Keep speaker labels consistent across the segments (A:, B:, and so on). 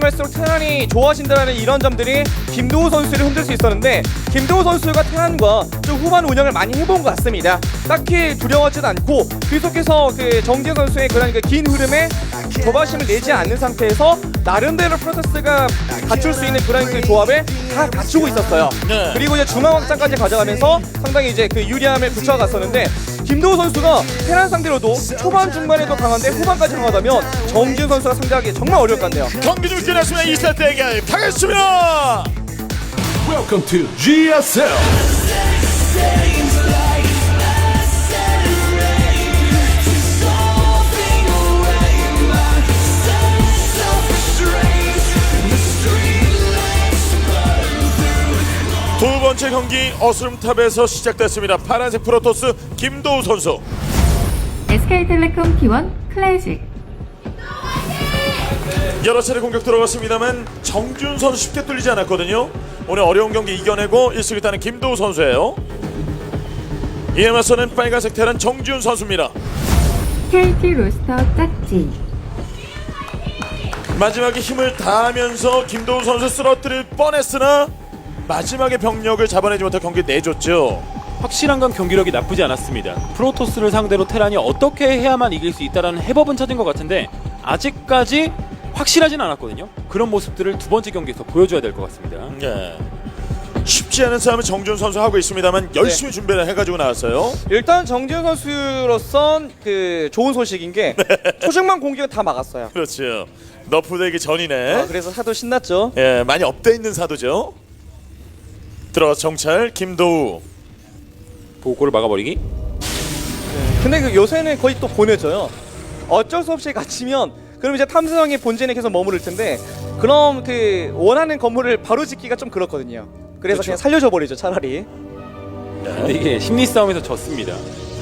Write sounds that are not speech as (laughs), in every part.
A: 가면 갈수록 테란이 좋아진다는 이런 점들이 김도우 선수를 흔들 수 있었는데 김도우 선수가 테란과 좀 후반 운영을 많이 해본 것 같습니다. 딱히 두려워하지도 않고 계속해서 그 정재 선수의 그런 그 긴 흐름에 조바심을 내지 않는 상태에서 나름대로 프로토스가 갖출 수 있는 그런 그 조합을 다 갖추고 있었어요.
B: 네.
A: 그리고 이제 중앙 확장까지 가져가면서 상당히 이제 그 유리함을 붙여갔었는데 김도우 선수가 테란 상대로도 초반 중반에도 강한데 후반까지 강하다면 정지훈 선수가 상대하기 정말 어려울 것 같네요.
B: 경기 좀 끝났습니다. 2세 대결 가겠습니다.
C: Welcome to GSL.
B: 번째 경기 어스름탑에서 시작됐습니다. 파란색 프로토스 김도우 선수.
D: SK텔레콤 T1 클래식
B: 여러 차례 공격 들어갔습니다만 정준 선수 쉽게 뚫리지 않았거든요. 오늘 어려운 경기 이겨내고 1승을 따는 김도우 선수예요. 이에 맞서는 빨간색 테란 정준 선수입니다.
D: KT 로스터 짝지
B: 마지막에 힘을 다하면서 김도우 선수 쓰러뜨릴 뻔했으나 마지막에 병력을 잡아내지 못해 경기 내줬죠.
E: 확실한 건 경기력이 나쁘지 않았습니다. 프로토스를 상대로 테란이 어떻게 해야만 이길 수 있다라는 해법은 찾은 것 같은데 아직까지 확실하진 않았거든요. 그런 모습들을 두 번째 경기에서 보여줘야 될 것 같습니다.
B: 예. 쉽지 않은 싸움을 정준 선수 하고 있습니다만 열심히 준비를 해가지고 나왔어요.
A: 일단 정지훈 선수로선 그 좋은 소식인 게 초중반 공격은 다 막았어요.
B: 그렇죠. 너프 되기 전이네.
A: 아, 그래서 사도 신났죠.
B: 예, 많이 업돼 있는 사도죠. 들어가 정찰 김도우.
E: 보고를 막아버리기.
A: 근데 그 요새는 거의 또 보내줘요. 어쩔 수 없이 갇히면 그럼 이제 탐사형의 본진에 계속 머무를 텐데 그럼 그 원하는 건물을 바로 짓기가 좀 그렇거든요. 그래서
B: 그렇죠.
A: 그냥 살려줘 버리죠 차라리.
E: 근데 이게 심리 싸움에서 졌습니다.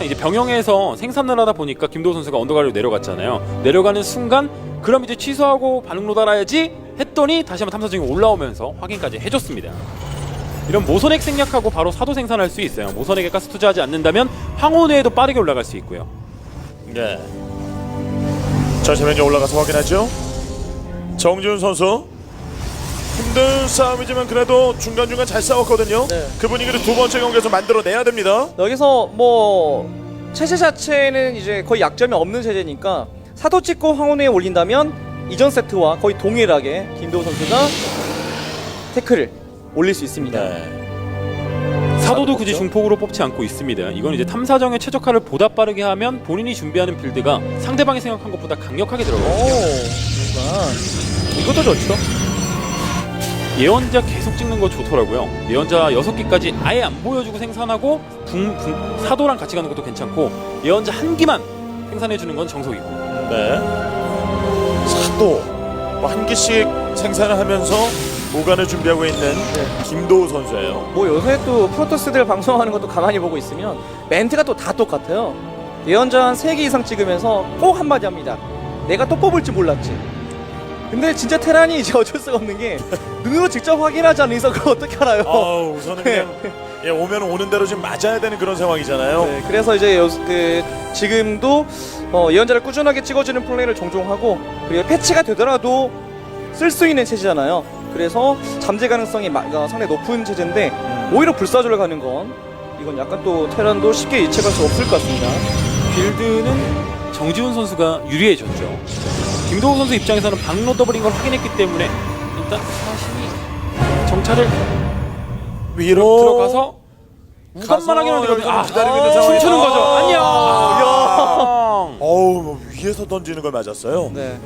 E: 이제 병영에서 생산을 하다 보니까 김도우 선수가 언더가리로 내려갔잖아요. 내려가는 순간 그럼 이제 취소하고 반응로 달아야지 했더니 다시 한번 탐사 중에 올라오면서 확인까지 해줬습니다. 이런 모선액 생략하고 바로 사도 생산할 수 있어요. 모선액에 가스 투자하지 않는다면 황혼회에도 빠르게 올라갈 수 있고요.
B: 예. 전시면에 올라가서 확인하죠. 정준 선수. 힘든 싸움이지만 그래도 중간중간 잘 싸웠거든요.
A: 네.
B: 그 분위기를 두 번째 경기에서 만들어내야 됩니다.
A: 여기서 뭐 체제 자체는 이제 거의 약점이 없는 체제니까 사도 찍고 황혼회에 올린다면 이전 세트와 거의 동일하게 김도우 선수가 태클을 올릴 수 있습니다.
B: 네.
E: 사도도 굳이. 중폭으로 뽑지 않고 있습니다. 이건 이제 탐사정의 최적화를 보다 빠르게 하면 본인이 준비하는 빌드가 상대방이 생각한 것보다 강력하게
A: 오,
E: 들어가거든요.
A: 그러니까 이것도 좋죠.
E: 예언자 계속 찍는 거 좋더라고요. 예언자 6개까지 아예 안 보여주고 생산하고 붕, 붕, 사도랑 같이 가는 것도 괜찮고 예언자 한 기만 생산해주는 건 정석이고
B: 네. 사도 뭐한 개씩 생산을 하면서 보관을 준비하고 있는 김도우 선수예요.
A: 뭐 요새 또 프로토스들 방송하는 것도 가만히 보고 있으면 멘트가 또 다 똑같아요. 예언자 한 3개 이상 찍으면서 꼭 한마디 합니다. 내가 또 뽑을지 몰랐지. 근데 진짜 테란이 이제 어쩔 수가 없는 게 눈으로 직접 확인하지 않는 이상 그걸 어떻게 알아요?
B: 아우 우선은 그냥 (laughs) 예, 오면 오는 대로 지금 맞아야 되는 그런 상황이잖아요.
A: 네, 그래서 이제 요, 그 지금도 어, 예언자를 꾸준하게 찍어주는 플레이를 종종 하고 그리고 패치가 되더라도 쓸 수 있는 체제잖아요. 그래서 잠재 가능성이 마- 어, 상당히 높은 체제인데 오히려 불사조를 가는 건 이건 약간 또 테란도 쉽게 예측할 수 없을 것 같습니다.
E: 빌드는 정지훈 선수가 유리해졌죠. 김도우 선수 입장에서는 방로 더블인 걸 확인했기 때문에 일단 자신이 정찰을
B: 위로
E: 들어가서 우간만 하기는
B: 여기서
E: 되거든요. 아,
B: 기다리고 있는 상황이죠.
E: 춤추는 거죠. 안녕.
B: 위에서 던지는 걸 맞았어요.
A: 네.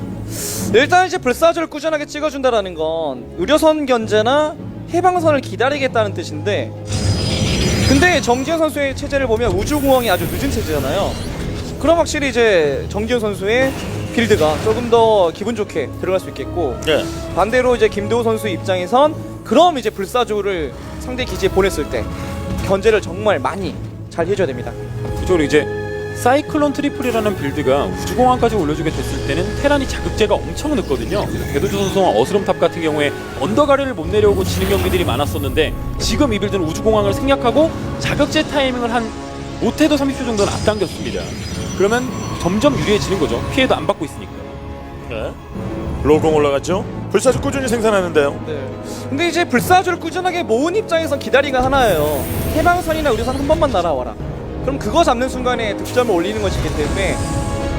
A: 일단 이제 불사조를 꾸준하게 찍어준다라는 건 의료선 견제나 해방선을 기다리겠다는 뜻인데 근데 정지현 선수의 체제를 보면 우주공항이 아주 늦은 체제잖아요. 그럼 확실히 이제 정지현 선수의 빌드가 조금 더 기분 좋게 들어갈 수 있겠고
B: 네.
A: 반대로 이제 김도우 선수 입장에선 그럼 이제 불사조를 상대 기지에 보냈을 때 견제를 정말 많이 잘 해줘야 됩니다.
E: 이쪽으로 이제 사이클론 트리플이라는 빌드가 우주공항까지 올려주게 됐을 때는 테란이 자극제가 엄청 늦거든요. 배도주 선수와 어스름탑 같은 경우에 언더가리를 못 내려오고 지는 경기들이 많았었는데 지금 이 빌드는 우주공항을 생략하고 자극제 타이밍을 한 못해도 30초 정도는 앞당겼습니다. 그러면 점점 유리해지는 거죠. 피해도 안 받고 있으니까.
B: 네. 로공 올라갔죠. 불사조 꾸준히 생산하는데요.
A: 네. 근데 이제 불사조를 꾸준하게 모은 입장에선 기다리가 하나예요. 해방선이나 의료선 한 번만 날아와라. 그럼 그거 잡는 순간에 득점을 올리는 것이기 때문에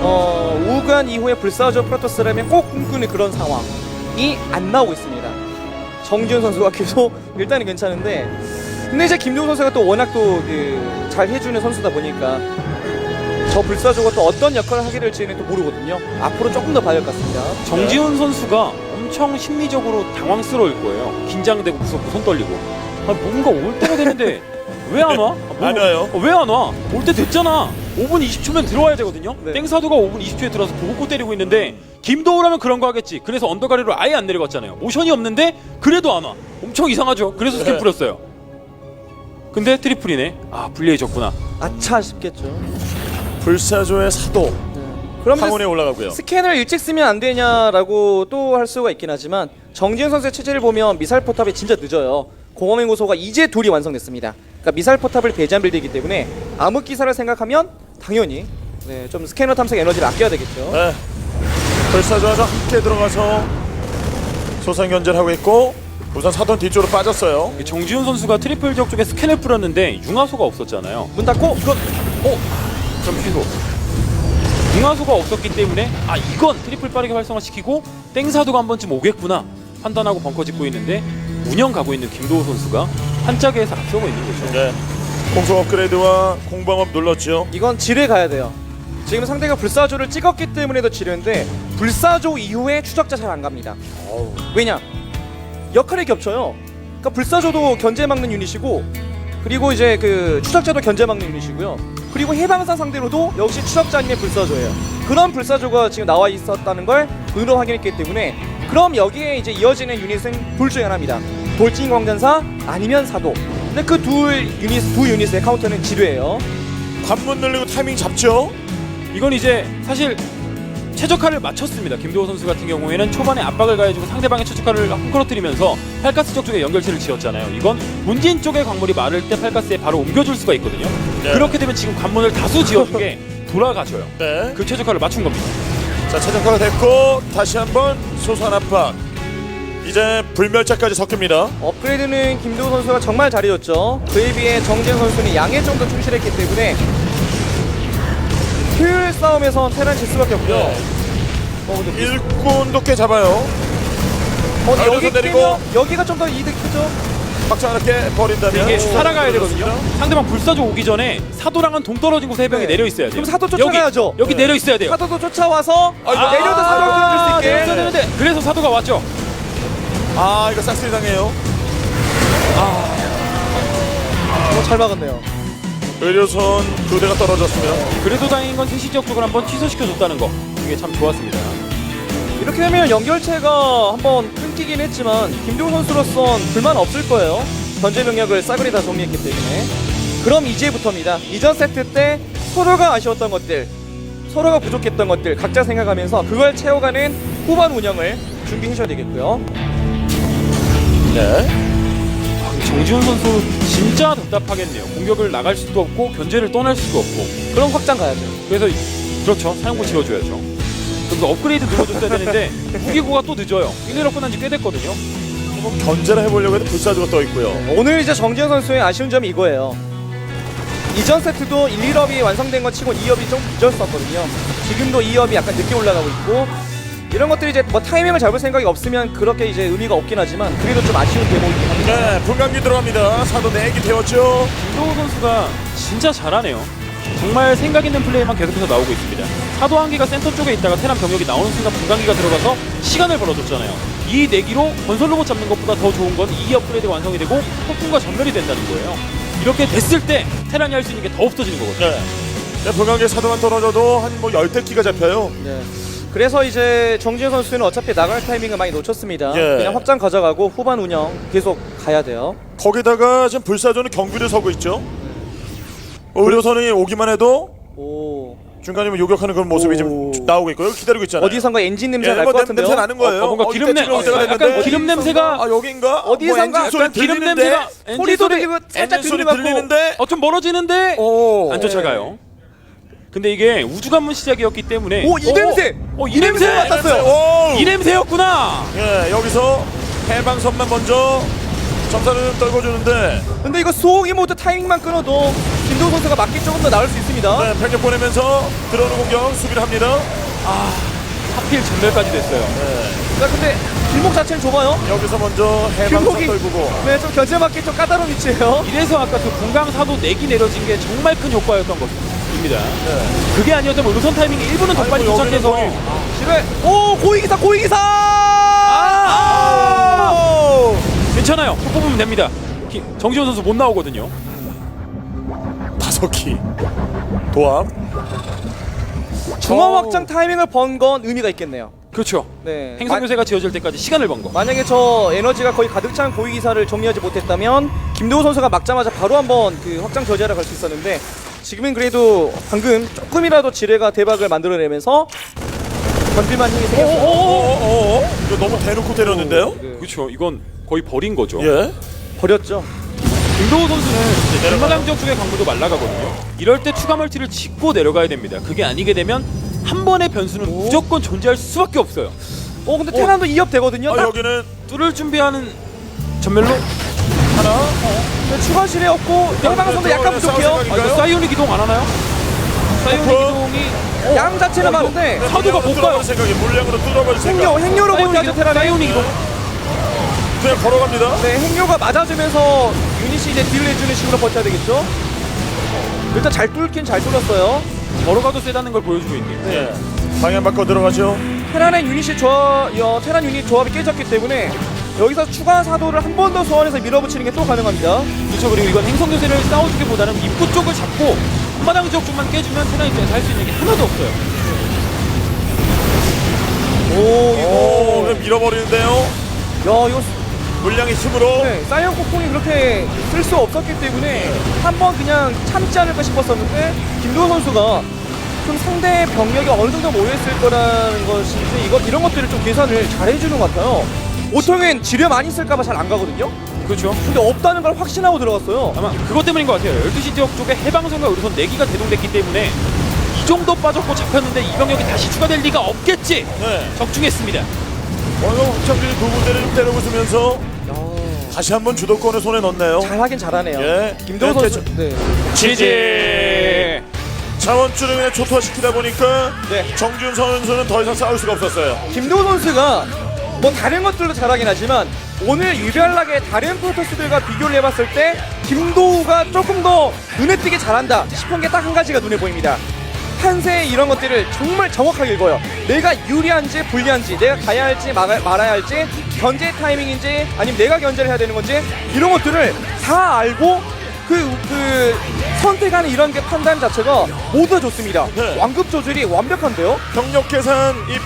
A: 어, 우간 이후에 불사조 프로토스라면 꼭 꿈꾸는 그런 상황이 안 나오고 있습니다. 정지훈 선수가 계속 (laughs) 일단은 괜찮은데 근데 이제 김동훈 선수가 또 워낙 또 그 잘 해주는 선수다 보니까 저 불사조가 또 어떤 역할을 하게 될지는 또 모르거든요. 앞으로 조금 더 봐야 할 것 같습니다.
E: 정지훈 선수가 엄청 심리적으로 당황스러울 거예요. 긴장되고 무섭고 손 떨리고. 아, 뭔가 올 때가 되는데 (laughs) 왜 안 와? 아,
B: 안 와요.
E: 왜 안 와? 올 때 됐잖아. 5분 20초면 들어와야 되거든요.
A: 네.
E: 땡사도가 5분 20초에 들어서 보고 때리고 있는데 김도우라면 그런 거 하겠지. 그래서 언더가리로 아예 안 내려갔잖아요. 모션이 없는데 그래도 안 와. 엄청 이상하죠. 그래서 스캔
B: 네.
E: 뿌렸어요. 근데 트리플이네. 아 불리해졌구나.
A: 아차 싶겠죠.
B: 불사조의 사도
A: 그럼 이제
B: 황혼에 올라가고요.
A: 스캔을 일찍 쓰면 안 되냐라고 또 할 수가 있긴 하지만 정지훈 선수의 체제를 보면 미사일 포탑이 진짜 늦어요. 공허맹 고소가 이제 둘이 완성됐습니다. 그러니까 미사일 포탑을 배제한 빌드이기 때문에 암흑 기사를 생각하면 당연히 네, 좀 스캐너 탐색 에너지를 아껴야 되겠죠.
B: 네. 불사조와 함께 들어가서 소상 견제를 하고 있고 우선 사돈 뒤쪽으로 빠졌어요.
E: 정지훈 선수가 트리플 지역 쪽에 스캔을 뿌렸는데 융화소가 없었잖아요.
A: 문 닫고 이건
E: 어? 좀 취소. 융화소가 없었기 때문에 아 이건 트리플 빠르게 활성화시키고 땡사도가 한 번쯤 오겠구나 판단하고 벙커 짓고 있는데 운영 가고 있는 김도우 선수가 한 짝에서 앞서고 있는 거죠.
B: 네. 공속 업그레이드와 공방업 눌렀죠.
A: 이건 지뢰 가야 돼요. 지금 상대가 불사조를 찍었기 때문에도 지뢰인데 불사조 이후에 추적자 잘 안 갑니다. 왜냐? 역할이 겹쳐요. 그러니까 불사조도 견제 막는 유닛이고 그리고 이제 그 추적자도 견제 막는 유닛이고요. 그리고 해방사 상대로도 역시 추적자 아니면 불사조예요. 그런 불사조가 지금 나와 있었다는 걸 눈으로 확인했기 때문에 그럼 여기에 이제 이어지는 유닛은 둘 중에 하나입니다. 돌진 광전사 아니면 사도. 근데 그둘 유닛 두 유닛의 카운터는 지뢰예요.
B: 관문 늘리고 타이밍 잡죠.
E: 이건 이제 사실 최적화를 맞췄습니다. 김도호 선수 같은 경우에는 초반에 압박을 가해주고 상대방의 최적화를 헝클어뜨리면서 팔가스 쪽 쪽에 연결체를 지었잖아요. 이건 문진 쪽의 광물이 마를 때 팔가스에 바로 옮겨줄 수가 있거든요.
B: 네.
E: 그렇게 되면 지금 관문을 다수 지어준 게 (laughs) 돌아가줘요.
B: 네.
E: 그 최적화를 맞춘 겁니다.
B: 자 최적화가 됐고 다시 한번 소산 압박. 이제 불멸자까지 섞입니다.
A: 업그레이드는 김도우 선수가 정말 잘해줬죠. 그에 비해 정재현 선수는 양해 좀더 충실했기 때문에 효율 싸움에선 테란 질 수밖에 없고요.
B: 네.
A: 어, 근데
B: 일꾼도 꽤 잡아요.
A: 어,
B: 아,
A: 여기
B: 여기서 내리고.
A: 깨면 여기가 좀 더 이득이죠.
B: 막장하게 버린다면
E: 이게
B: 오,
E: 살아가야. 되거든요. 상대방 불사조 오기 전에 사도랑은 동떨어진 곳에 해병이
A: 네.
E: 내려 있어야 돼요.
A: 그럼 사도 쫓아가야죠.
E: 여기, 여기
B: 네.
E: 내려 있어야 돼요.
A: 사도도 쫓아와서
B: 아,
A: 내려도 사도를 끊을 수 있게.
E: 내려야 되는데 그래서 사도가 왔죠.
B: 아 이거 싹쓸이 당해요.
A: 어, 잘 막았네요.
B: 의료선 두 대가 떨어졌습니다.
E: 그래도 다행인 건 세시 지역 쪽을 한번 취소시켜줬다는 거. 이게 참 좋았습니다.
A: 이렇게 되면 연결체가 한번 끊기긴 했지만 김도우 선수로선 불만 없을 거예요. 견제 병력을 싸그리 다 정리했기 때문에. 그럼 이제부터입니다. 이전 세트 때 서로가 아쉬웠던 것들, 서로가 부족했던 것들 각자 생각하면서 그걸 채워가는 후반 운영을 준비해 줘야 되겠고요.
B: 네.
E: 아, 정지훈 선수 진짜 답답하겠네요. 공격을 나갈 수도 없고 견제를 떠날 수도 없고.
A: 그럼 확장 가야죠.
E: 그래서 이- 그렇죠. 사용고 지어줘야죠. 그래서 업그레이드 눌러줬어야 되는데 (laughs) 무기고가 또 늦어요. 1, 1업 끝난 지 꽤 됐거든요.
B: 한번 견제를 해보려고 해도 불사조가 떠 있고요.
A: 오늘 이제 정지현 선수의 아쉬운 점이 이거예요. 이전 세트도 1, 2업이 완성된 것 치고 2업이 좀 늦었었거든요. 지금도 2업이 약간 늦게 올라가고 있고 이런 것들이 이제 뭐 타이밍을 잡을 생각이 없으면 그렇게 이제 의미가 없긴 하지만 그래도 좀 아쉬운 대목이긴 합니다.
B: 네, 분광기 들어갑니다. 사도 내기 되었죠.
E: 김도호 선수가 진짜 잘하네요. 정말 생각 있는 플레이만 계속해서 나오고 있습니다. 사도 한기가 센터 쪽에 있다가 테란 병력이 나오는 순간 분광기가 들어가서 시간을 벌어줬잖아요. 이 내기로 건설 로봇 잡는 것보다 더 좋은 건 이 업그레이드가 완성이 되고 폭풍과 전멸이 된다는 거예요. 이렇게 됐을 때 테란이 할 수 있는 게 더 없어지는 거거든요.
B: 네. 네 분광기 사도만 떨어져도 한 뭐 열대 끼가 잡혀요.
A: 네. 그래서 이제 정지현 선수는 어차피 나갈 타이밍을 많이 놓쳤습니다.
B: 예.
A: 그냥 확장 가져가고 후반 운영 계속 가야 돼요.
B: 거기다가 지금 불사조는 경비를 서고 있죠. 의료선이 오기만 해도
A: 오
B: 중간이면 요격하는 그런 모습이
A: 오.
B: 지금 나오고 있고요. 기다리고 있잖아요.
A: 어디선가 엔진 냄새
B: 예,
A: 날뭐것
B: 냄-
A: 같은데요.
B: 냄새 나는 거예요.
E: 어, 뭔가 기름
B: 어디
E: 냄- 어, 약간. 기름 냄새가-
B: 아 여긴가?
A: 어디선가
B: 뭐 엔진 소리
E: 약간 기름
B: 들리는데?
E: 냄새가 엔진
A: 소리도
E: 소리
A: 들리고 살짝
B: 엔진 소리
A: 들리는 것 같고
B: 들리는데?
E: 어, 좀 멀어지는데
B: 오.
E: 안 쫓아가요. 근데 이게 우주 관문 시작이었기 때문에
A: 오, 이 냄새!
E: 어,
A: 이이 냄새
E: 냄새!
A: 맡았어요.
B: 오!
E: 이 냄새였구나.
B: 예, 여기서 해방선만 먼저 점사를 좀 떨궈주는데
A: 근데 이거 수호기 모드 타이밍만 끊어도 김도우 선수가 맞기 조금 더 나을 수 있습니다.
B: 네, 편격 보내면서 들어오는 공격 수비를 합니다.
E: 하필 전멸까지 됐어요.
A: 자, 근데 길목 자체는 좁아요.
B: 여기서 먼저 해방선
A: 길목이
B: 떨구고
A: 네, 좀 견제 맞기 좀 까다로운 위치예요.
E: 이래서 아까 그 분광사도 내기 내려진 게 정말 큰 효과였던 것 입니다. 그게 아니었다면 우선 타이밍 1분은 더 빨리
B: 네.
E: 도착해서
A: 지뢰. 오, 고위기사, 고위기사! 아!
E: 괜찮아요. 또 뽑으면 됩니다. 기- 정지훈 선수 못 나오거든요.
B: 다섯 키 도합.
A: 중앙 확장 타이밍을 번 건 의미가 있겠네요.
E: 그렇죠.
A: 네.
E: 행성 요새가 지어질 때까지 시간을 번 거.
A: 만약에 저 에너지가 거의 가득 찬 고위 기사를 정리하지 못했다면 김도우 선수가 막자마자 바로 한번 그 확장 저지하러 갈 수 있었는데 지금은 그래도 방금 조금이라도 지뢰가 대박을 만들어내면서 건들만 힘이 생겼어요.
B: 어어어어 이거 너무 대놓고 때렸는데요?
A: 네.
E: 그렇죠. 이건 거의 버린 거죠.
B: 예.
A: 버렸죠.
E: 김도호 선수는
B: 내려가요.
E: 중마당 지역 쪽의 강도도 말라가거든요. 이럴 때 추가 멀티를 짓고 내려가야 됩니다. 그게 아니게 되면 한 번의 변수는 무조건 존재할 수밖에 없어요.
A: 어 근데 테란도 2업 되거든요.
B: 아,
A: 딱
B: 여기는
E: 뚫을 준비하는 전멸로
B: 하나.
A: 네, 추가 지뢰 없고 해방선도 약간
B: 싸울
A: 부족해요.
E: 아? 이거 사이오닉 이동 안 하나요? 사이오닉
B: 오픈.
E: 이동이
A: 양 자체는 많은데
E: 사도가 못 가요.
B: 생각이 물량으로 뚫어버릴 생각.
A: 행료 행료로
E: 사이오닉
A: 못하죠
E: 이동,
A: 테란이.
E: 사이오닉 이동.
B: 그냥 걸어갑니다.
A: 네 행료가 맞아주면서 유닛이 이제 딜을 해주는 식으로 버텨야 되겠죠. 일단 잘 뚫긴 잘 뚫었어요.
E: 걸어가도 세다는 걸 보여주고 있는.
B: 예. 방향 바꿔 들어가죠.
A: 테란의 유닛이 조합, 어, 테란 유닛 조합이 깨졌기 때문에 여기서 추가 사도를 한 번 더 소환해서 밀어붙이는 게 또 가능합니다.
E: 그렇죠. 그리고 이건 행성 요새를 싸워주기보다는 입구 쪽을 잡고 한마당 지역 쪽만 깨주면 테란 입장에서 할 수 있는 게 하나도 없어요.
A: 오,
B: 오,
A: 이거.
B: 그냥 밀어버리는데요.
A: 야, 이거
B: 물량의 힘으로.
A: 네, 사이언 폭풍이 그렇게 쓸 수 없었기 때문에 한 번 그냥 참지 않을까 싶었었는데 김도호 선수가 좀 상대 병력이 어느 정도 모여있을 거라는 것인지 이거 이런 것들을 좀 계산을 잘 해주는 것 같아요. 보통은 지뢰 많이 쓸까봐 잘 안 가거든요.
E: 그렇죠.
A: 근데 없다는 걸 확신하고 들어갔어요.
E: 아마 그것 때문인 것 같아요. 12시 지역 쪽에 해방선과 의료선 4기가 대동됐기 때문에 이 정도 빠졌고 잡혔는데 이 병력이 다시 추가될 리가 없겠지.
B: 네.
E: 적중했습니다.
B: 오늘 확장들이 두 군데를 좀 때려부수면서 다시 한번 주도권을 손에 넣네요.
A: 잘하긴 잘하네요.
B: 예.
A: 김도호
B: 네,
A: 선수. 네.
B: 지지. 자원줄을 그냥 초토화시키다 보니까
A: 네.
B: 정준 선수는 더 이상 싸울 수가 없었어요.
A: 김도호 선수가 뭐 다른 것들도 잘하긴 하지만 오늘 유별나게 다른 프로토스들과 비교를 해봤을 때 김도우가 조금 더 눈에 띄게 잘한다 싶은 게 딱 한 가지가 눈에 보입니다. 판세 이런 것들을 정말 정확하게 읽어요. 내가 유리한지 불리한지, 내가 가야 할지 막아, 말아야 할지, 견제 타이밍인지, 아니면 내가 견제를 해야 되는 건지 이런 것들을 다 알고 그, 그 선택하는 이런 게 판단 자체가 모두 다 좋습니다.
B: 네.
A: 완급 조절이 완벽한데요.
B: 경력 계산 이